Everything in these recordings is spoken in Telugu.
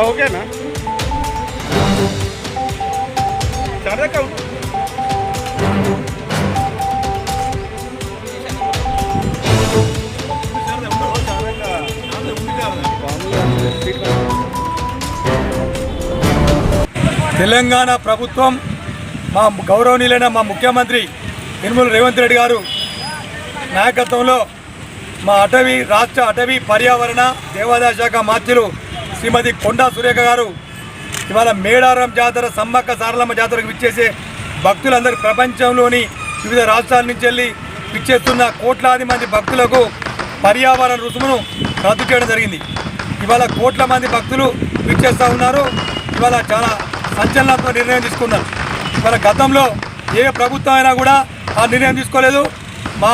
ఓకేనా సరే ఉండు. తెలంగాణ ప్రభుత్వం మా గౌరవనీయులైన మా ముఖ్యమంత్రి నిర్మల రేవంత్ రెడ్డి గారు నాయకత్వంలో మా అటవీ రాష్ట్ర అటవీ పర్యావరణ దేవాదాయ శాఖ మాత్యులు శ్రీమతి కొండా సురేఖ గారు ఇవాళ మేడారం జాతర సమ్మక్క సారలమ్మ జాతరకు విచ్చేసే భక్తులందరూ ప్రపంచంలోని వివిధ రాష్ట్రాల నుంచి వెళ్ళి విచ్చేస్తున్న కోట్లాది మంది భక్తులకు పర్యావరణ రుసుమును రద్దు చేయడం జరిగింది. ఇవాళ కోట్ల మంది భక్తులు విచ్చేస్తూ ఉన్నారు. ఇవాళ చాలా సంచలనాత్మక నిర్ణయం తీసుకున్నారు. ఇవాళ గతంలో ఏ ప్రభుత్వం అయినా కూడా ఆ నిర్ణయం తీసుకోలేదు. మా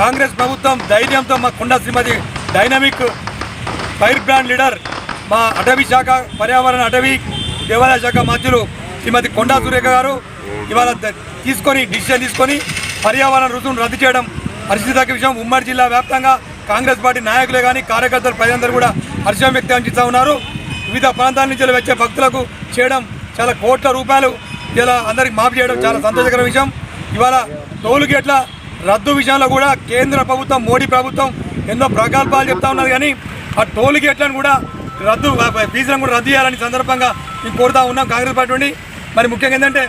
కాంగ్రెస్ ప్రభుత్వం ధైర్యంతో మా Konda Shrimati dynamic fire brand leader మా అటవీ శాఖ పర్యావరణ అటవీ దేవాలయ శాఖ మంత్రులు శ్రీమతి కొండా సురేఖ గారు ఇవాళ తీసుకొని డిసిషన్ తీసుకొని పర్యావరణ రుసుమును రద్దు చేయడం హర్షితకి విషయం ఉమ్మడి జిల్లా వ్యాప్తంగా కాంగ్రెస్ పార్టీ నాయకులే కానీ కార్యకర్తలు ప్రజలందరూ కూడా హర్షం వ్యక్తం చేస్తూ ఉన్నారు. వివిధ ప్రాంతాల నుంచి వచ్చే భక్తులకు చేయడం చాలా కోట్ల రూపాయలు ఇలా అందరికి మాఫీ చేయడం చాలా సంతోషకర విషయం. ఇవాళ టోల్ గేట్ల రద్దు విషయంలో కూడా కేంద్ర ప్రభుత్వం మోడీ ప్రభుత్వం ఎన్నో ప్రకల్పాలు చెప్తా ఉన్నారు కానీ ఆ టోల్ గేట్లను కూడా రద్దు ఫీజులను కూడా రద్దు చేయాలని సందర్భంగా మేము కోరుతా ఉన్నాం కాంగ్రెస్ పార్టీ నుండి. మరి ముఖ్యంగా ఏంటంటే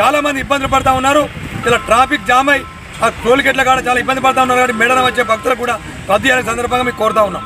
చాలామంది ఇబ్బందులు పడతా ఉన్నారు. ఇలా ట్రాఫిక్ జామ్ అయి ఆ టోల్ గేట్ల కాడ చాలా ఇబ్బంది పడతా ఉన్నారు. కాబట్టి మేడన వచ్చే భక్తులు కూడా రద్దు చేయాలని సందర్భంగా మీకు కోరుతా ఉన్నాం.